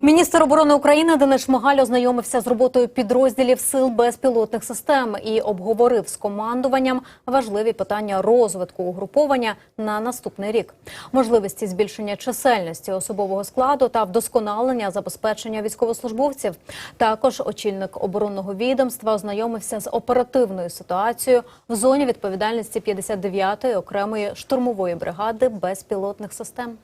Міністр оборони України Денис Шмигаль ознайомився з роботою підрозділів сил безпілотних систем і обговорив з командуванням важливі питання розвитку угруповання на наступний рік, можливості збільшення чисельності особового складу та вдосконалення забезпечення військовослужбовців. Також очільник оборонного відомства ознайомився з оперативною ситуацією в зоні відповідальності 59-ї окремої штурмової бригади безпілотних систем.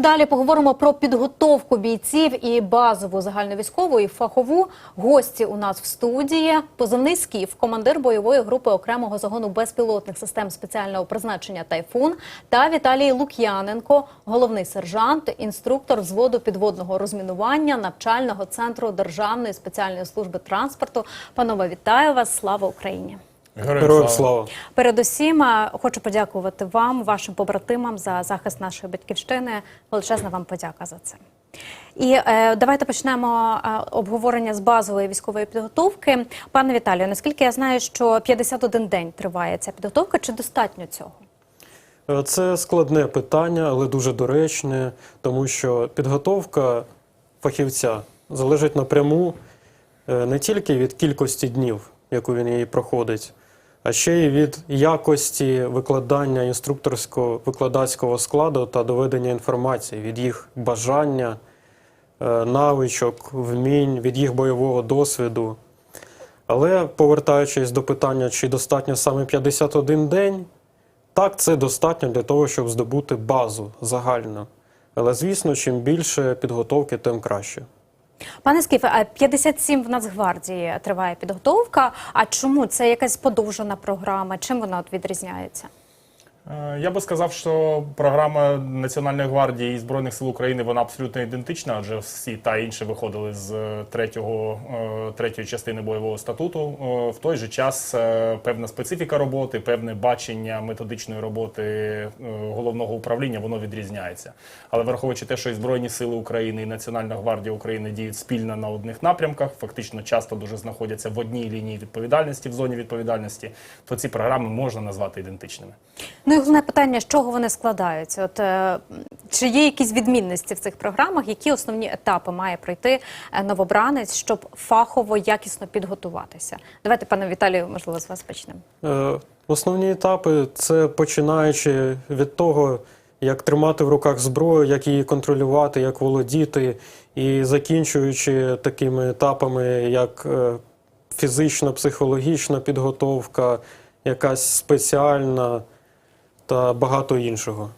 Далі поговоримо про підготовку бійців і базову загальновійськову і фахову. Гості у нас в студії. Позивний скіф, командир бойової групи окремого загону безпілотних систем спеціального призначення Тайфун та Віталій Лук'яненко, головний сержант, інструктор взводу підводного розмінування навчального центру Державної спеціальної служби транспорту. Панове, вітаю вас! Слава Україні! Героям слава. Передусім, е, хочу подякувати вам, вашим побратимам за захист нашої батьківщини. Величезна вам подяка за це. І е, давайте почнемо е, обговорення з базової військової підготовки. Пане Віталію, наскільки я знаю, що 51 день триває ця підготовка, чи достатньо цього? Е, Це складне питання, але дуже доречне, тому що підготовка фахівця залежить напряму е, не тільки від кількості днів, яку він її проходить, а ще й від якості викладання інструкторського викладацького складу та доведення інформації, від їх бажання, е, навичок, вмінь, від їх бойового досвіду. Але повертаючись до питання, чи достатньо саме 51 день, так, це достатньо для того, щоб здобути базу загальну. Але звісно, чим більше підготовки, тим краще. Пане Скіфе, а 57 в Нацгвардії триває підготовка. А чому це якась подовжена програма? Чим вона от відрізняється? Е, Я би сказав, що програма Національної гвардії і Збройних сил України вона абсолютно ідентична, адже всі та інші виходили з е, третього, е, третьої частини бойового статуту. В той же час певна специфіка роботи, певне бачення методичної роботи головного управління воно відрізняється. Але враховуючи те, що і Збройні сили України і Національна гвардія України діють спільно на одних напрямках, фактично часто дуже знаходяться в одній лінії відповідальності, в зоні відповідальності, то ці програми можна назвати ідентичними. Головне питання, з чого вони складаються? От е, чи є якісь відмінності в цих програмах, які основні етапи має пройти е, новобранець, щоб фахово якісно підготуватися? Давайте, пане Віталію, можливо, з вас почнемо. Е, Основні етапи це починаючи від того, як тримати в руках зброю, як її контролювати, як володіти, і закінчуючи такими етапами, як е, фізично-психологічна підготовка, якась спеціальна та багато іншого.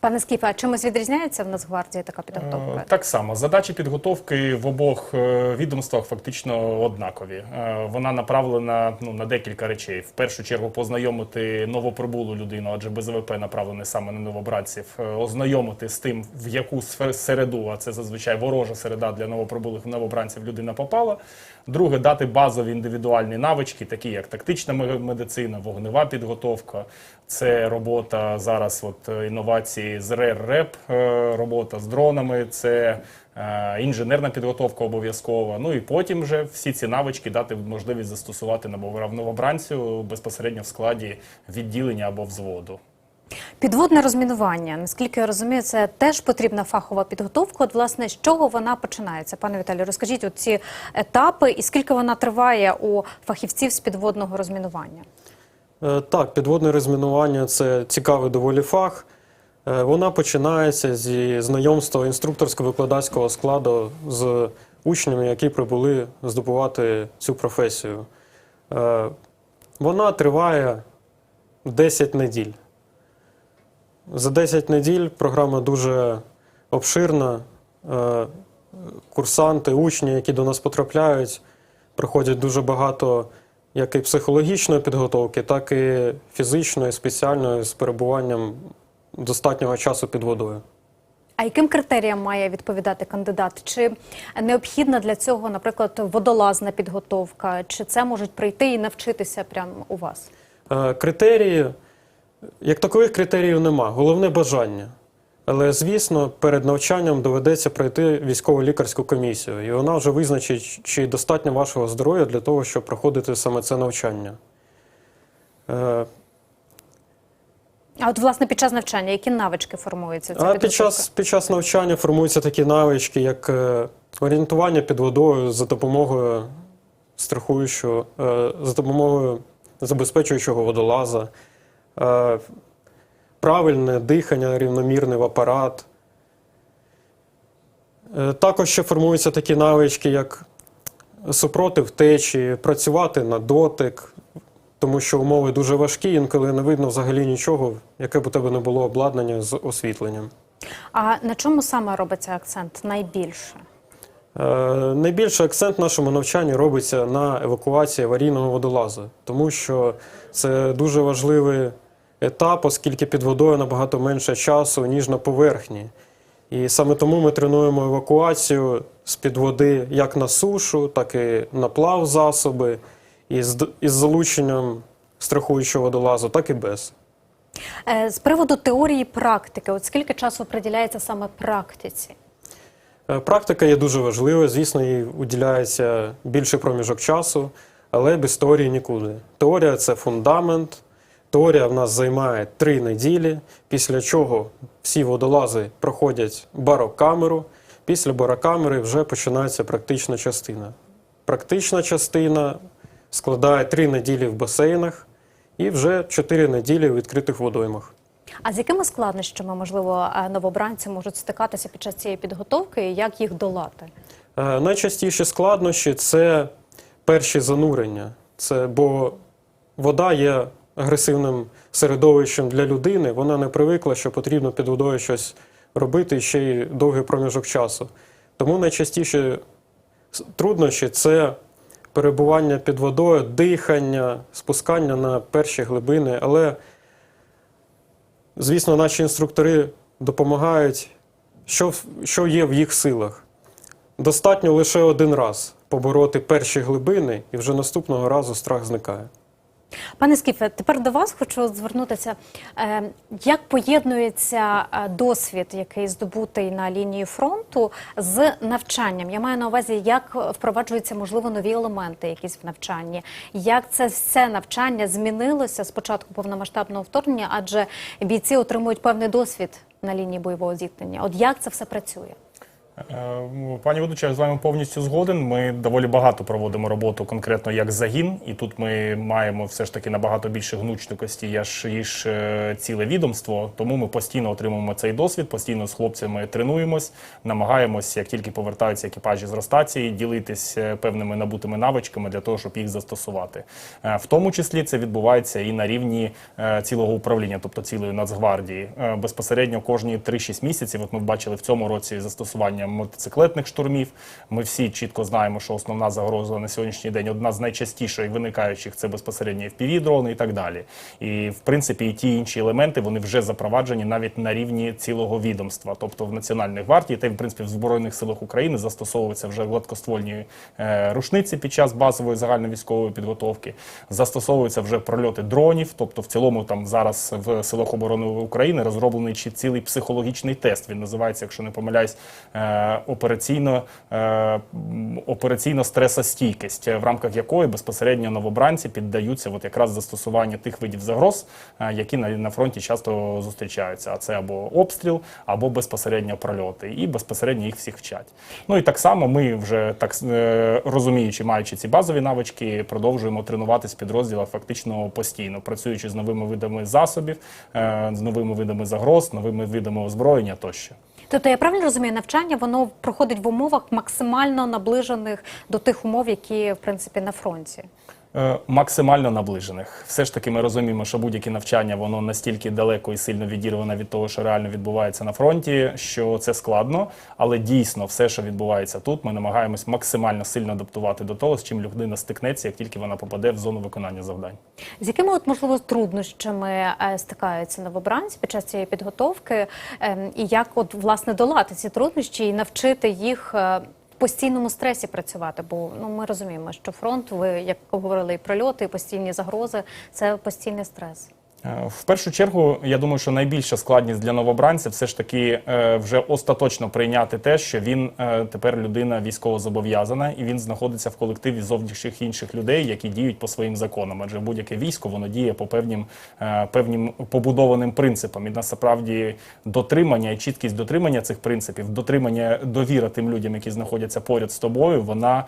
Пане Скіфе, а чимось відрізняється в Нацгвардії така підготовка? Е, Так само задачі підготовки в обох е, відомствах фактично однакові. Е, Вона направлена ну на декілька речей. В першу чергу познайомити новоприбулу людину, адже БЗВП направлений саме на новобранців, ознайомити з тим, в яку середу, а це зазвичай ворожа середа для новоприбулих новобранців людина попала. Друге, дати базові індивідуальні навички, такі як тактична медицина, вогнева підготовка. Це робота зараз, от е, інновації з РЕР-РЕП, робота з дронами, це е, інженерна підготовка обов'язкова. Ну і потім вже всі ці навички дати можливість застосувати новобра- новобранцю безпосередньо в складі відділення або взводу. Підводне розмінування, наскільки я розумію, це теж потрібна фахова підготовка. От, власне, з чого вона починається? Пане Віталію, розкажіть ці етапи і скільки вона триває у фахівців з підводного розмінування? Е, Так, підводне розмінування це цікавий доволі фах. Е, Вона починається зі знайомства інструкторсько-викладацького складу з учнями, які прибули здобувати цю професію. Е, Вона триває 10 неділь. За 10 неділь програма дуже обширна. Курсанти, учні, які до нас потрапляють, проходять дуже багато як і психологічної підготовки, так і фізичної, спеціальної з перебуванням достатнього часу під водою. А яким критеріям має відповідати кандидат? Чи необхідна для цього, наприклад, водолазна підготовка? Чи це можуть прийти і навчитися прямо у вас? Е, Критерії, як такових критеріїв нема, головне бажання. Але, звісно, перед навчанням доведеться пройти військово-лікарську комісію, і вона вже визначить, чи достатньо вашого здоров'я для того, щоб проходити саме це навчання. Е, А от власне під час навчання які навички формуються? А під час, під час навчання формуються такі навички, як е, орієнтування під водою за допомогою страхуючого, е, за допомогою забезпечуючого водолаза, правильне дихання, рівномірне в апарат. Е, Також ще формуються такі навички, як супротив течії, працювати на дотик, тому що умови дуже важкі, інколи не видно взагалі нічого, яке б у тебе не було обладнання з освітленням. А на чому саме робиться акцент найбільше? Е, Найбільший акцент в нашому навчанні робиться на евакуації аварійного водолаза, тому що це дуже важливий етап, оскільки під водою набагато менше часу, ніж на поверхні. І саме тому ми тренуємо евакуацію з-під води як на сушу, так і на плав засоби, і з, із залученням страхуючого водолазу, так і без. Е, З приводу теорії практики, от скільки часу приділяється саме практиці? Е, Практика є дуже важливою, звісно, їй уділяється більший проміжок часу, але без теорії нікуди. Теорія це фундамент. Теорія в нас займає три неділі, після чого всі водолази проходять барокамеру. Після барокамери вже починається практична частина. Практична частина складає три неділі в басейнах і вже чотири неділі в відкритих водоймах. А з якими складнощами, можливо, е, новобранці можуть стикатися під час цієї підготовки і як їх долати? Е, Найчастіші складнощі це перші занурення. Це, бо вода є агресивним середовищем для людини. Вона не привикла, що потрібно під водою щось робити ще й довгий проміжок часу. Тому найчастіші с- труднощі це перебування під водою, дихання, спускання на перші глибини. Але, звісно, наші інструктори допомагають, що, що є в їх силах. Достатньо лише один раз побороти перші глибини, і вже наступного разу страх зникає. Пане Скіфе, тепер до вас хочу звернутися. Е, Як поєднується е, досвід, який здобутий на лінії фронту, з навчанням? Я маю на увазі, як впроваджуються можливо нові елементи, якісь в навчанні, як це все навчання змінилося з початку повномасштабного вторгнення, адже бійці отримують певний досвід на лінії бойового зіткнення. От як це все працює? Е, Пані ведуча, я з вами повністю згоден. Ми доволі багато проводимо роботу конкретно як загін, і тут ми маємо все ж таки набагато більше гнучкості, ніж е, ціле відомство. Тому ми постійно отримуємо цей досвід, постійно з хлопцями тренуємось, намагаємось, як тільки повертаються екіпажі з ростації, ділитись е, певними набутими навичками для того, щоб їх застосувати. Е, В тому числі це відбувається і на рівні е, цілого управління, тобто цілої Нацгвардії. Е, Безпосередньо кожні 3-6 місяців, от ми бачили в цьому році застосування мотоциклетних штурмів. Ми всі чітко знаємо, що основна загроза на сьогоднішній день одна з найчастіших виникаючих це безпосередньо fpv дрони і так далі. І в принципі і ті інші елементи вони вже запроваджені навіть на рівні цілого відомства, тобто в Національній гвардії та й в принципі в Збройних силах України застосовуються вже гладкоствольні е, рушниці під час базової загальновійськової підготовки. Застосовуються вже прольоти дронів. Тобто, в цілому там зараз в силах оборони України розроблений чи цілий психологічний тест. Він називається, якщо не помиляюсь, е, операційно, е, операційно стресостійкість, в рамках якої безпосередньо новобранці піддаються от якраз застосуванню тих видів загроз, е, які на, на фронті часто зустрічаються. А це або обстріл, або безпосередньо прольоти, і безпосередньо їх всіх вчать. Ну і так само ми вже так е, розуміючи, маючи ці базові навички, продовжуємо тренуватись в підрозділах фактично постійно, працюючи з новими видами засобів, е, з новими видами загроз, новими видами озброєння тощо. Тобто я правильно розумію, навчання воно проходить в умовах максимально наближених до тих умов, які в принципі на фронті. Е, Максимально наближених. Все ж таки, ми розуміємо, що будь-яке навчання воно настільки далеко і сильно відірване від того, що реально відбувається на фронті, що це складно. Але дійсно, все, що відбувається тут, ми намагаємось максимально сильно адаптувати до того, з чим людина стикнеться, як тільки вона попаде в зону виконання завдань. З якими от можливо труднощами е, стикаються новобранці під час цієї підготовки, Ем, і як от власне долати ці труднощі і навчити їх е, постійному стресі працювати? Бо ну ми розуміємо, що фронт, ви як говорили, і прольоти, і постійні загрози це постійний стрес. Е, В першу чергу, я думаю, що найбільша складність для новобранця все ж таки е, вже остаточно прийняти те, що він е, тепер людина військово зобов'язана, і він знаходиться в колективі зовнішніх інших людей, які діють по своїм законам. Адже будь-яке військо воно діє по певним е, певним побудованим принципам. І насправді дотримання і чіткість дотримання цих принципів, дотримання довіра тим людям, які знаходяться поряд з тобою, вона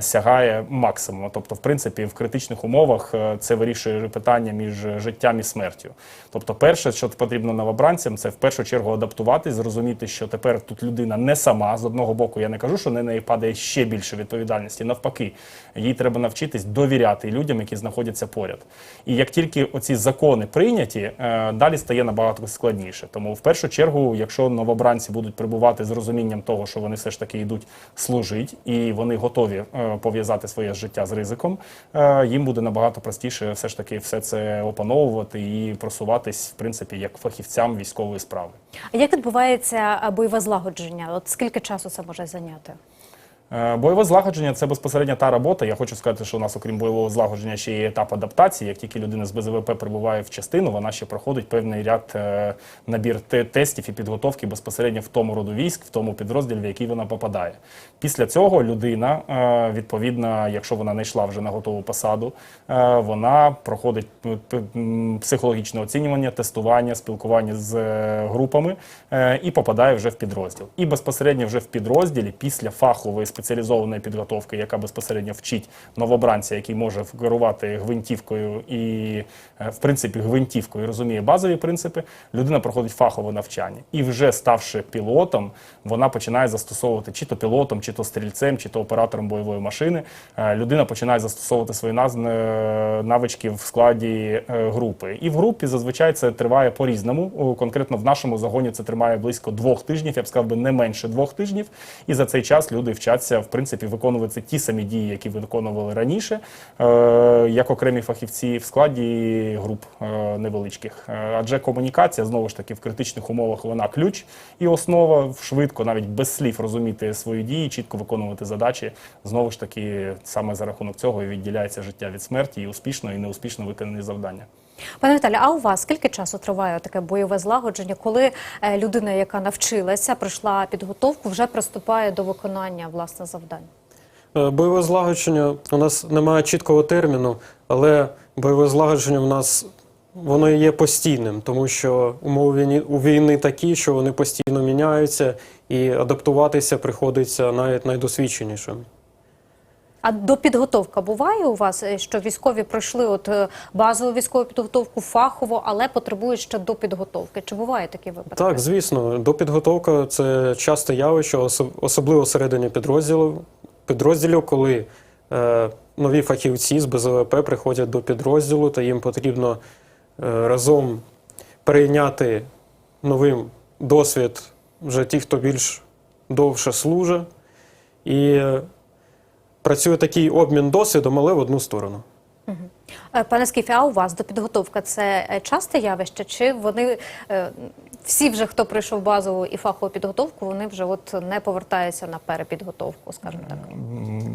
сягає максимуму. Тобто, в принципі, в критичних умовах це вирішує питання між життям і смертю. Тобто, перше, що потрібно новобранцям, це в першу чергу адаптуватись, зрозуміти, що тепер тут людина не сама. З одного боку, я не кажу, що на неї падає ще більше відповідальності. Навпаки, їй треба навчитись довіряти людям, які знаходяться поряд. І як тільки оці закони прийняті, е, далі стає набагато складніше. Тому в першу чергу, якщо новобранці будуть прибувати з розумінням того, що вони все ж таки йдуть служити, і вони готові е, пов'язати своє життя з ризиком, е, їм буде набагато простіше все ж таки все це опановувати і просуватись, в принципі, як фахівцям військової справи. А як відбувається бойове злагодження? От скільки часу це може зайняти? Е, Бойове злагодження це безпосередньо та робота. Я хочу сказати, що у нас, окрім бойового злагодження, ще є етап адаптації. Як тільки людина з БЗВП прибуває в частину, вона ще проходить певний ряд е, набір тестів і підготовки безпосередньо в тому роду військ, в тому підрозділі, в який вона попадає. Після цього людина, е, відповідно, якщо вона не йшла вже на готову посаду, вона проходить психологічне оцінювання, тестування, спілкування з групами і попадає вже в підрозділ. І безпосередньо вже в підрозділі після фахової спеціалізованої підготовки, яка безпосередньо вчить новобранця, який може керувати гвинтівкою і, е, в принципі, гвинтівкою розуміє базові принципи, людина проходить фахове навчання. І вже ставши пілотом, вона починає застосовувати чи то пілотом, чи то стрільцем, чи то оператором бойової машини. Е, Людина починає застосовувати свої е, навички в складі групи. І в групі зазвичай це триває по-різному. О, Конкретно в нашому загоні це триває близько двох тижнів, я б сказав би не менше двох тижнів. І за цей час люди вчаться в принципі виконувати ті самі дії, які виконували раніше, е, як окремі фахівці в складі груп е, невеличких. Е, Адже комунікація знову ж таки в критичних умовах вона ключ і основа швидко, навіть без слів розуміти свої дії, чітко виконувати задачі. Знову ж таки, саме за рахунок цього і відділяється життя від смерті, і успішно і неуспішно виконані завдання. Пане Віталію, а у вас скільки часу триває таке бойове злагодження, коли е, людина, яка навчилася, пройшла підготовку, вже приступає до виконання власне завдань? Е, Бойове злагодження у нас немає чіткого терміну, але бойове злагодження в нас воно є постійним, тому що умови війни, у війни такі, що вони постійно міняються, і адаптуватися приходиться навіть найдосвідченішим. А до підготовка буває у вас, е, що військові пройшли от е, базову військову підготовку фахово, але потребують ще до підготовки? Чи буває такі випадки? Так, звісно, допідготовка це часте явище, особливо всередині підрозділів, підрозділів, коли е, нові фахівці з БЗВП приходять до підрозділу, та їм потрібно е, разом перейняти новим досвід вже ті, хто більш довше служить. І працює такий обмін досвідом, але в одну сторону. Е, Пане Скіфі, а у вас до підготовка це е, часте явище? Чи вони е, всі вже, хто пройшов базову і фахову підготовку, вони вже от не повертаються на перепідготовку, скажімо так?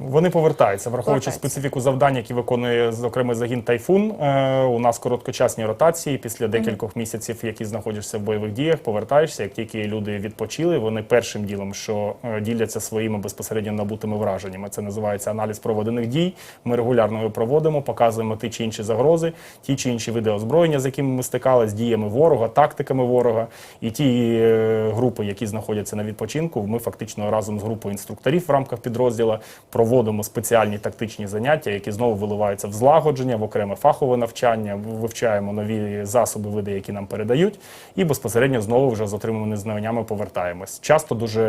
Вони повертаються, враховуючи Повертаються. специфіку завдань, які виконує зокрема загін Тайфун. е, У нас короткочасні ротації після декількох місяців, які знаходишся в бойових діях, повертаєшся. Як тільки люди відпочили, вони першим ділом, що е, діляться своїми безпосередньо набутими враженнями. Це називається аналіз проведених дій. Ми регулярно його проводимо, показуємо ті чи інші загрози, ті чи інші види озброєння, з якими ми стикалися, діями ворога, тактиками ворога. І ті е, групи, які знаходяться на відпочинку, ми фактично разом з групою інструкторів в рамках підрозділу проводимо спеціальні тактичні заняття, які знову виливаються в злагодження, в окреме фахове навчання, вивчаємо нові засоби, види, які нам передають, і безпосередньо знову вже з отриманими знаннями повертаємось. Часто дуже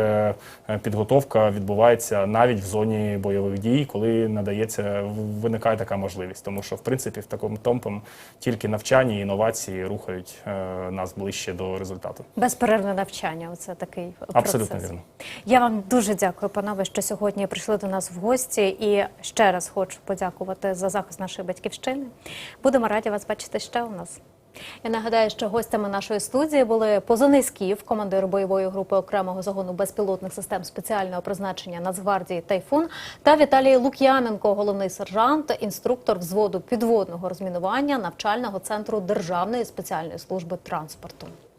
е, підготовка відбувається навіть в зоні бойових дій, коли надається виникає така можливість, тому що в принципі в такому темпом тільки навчання і інновації рухають е, нас ближче до результату результату. Безперервне навчання. Оце такий абсолютно процес. вірно. Я вам дуже дякую, панове, що сьогодні прийшли до нас в гості. І ще раз хочу подякувати за захист нашої батьківщини. Будемо раді вас бачити ще у нас. Я нагадаю, що гостями нашої студії були Позоний Скіф, командир бойової групи окремого загону безпілотних систем спеціального призначення Нацгвардії Тайфун та Віталій Лук'яненко, головний сержант, інструктор взводу підводного розмінування навчального центру Державної спеціальної служби транспорту.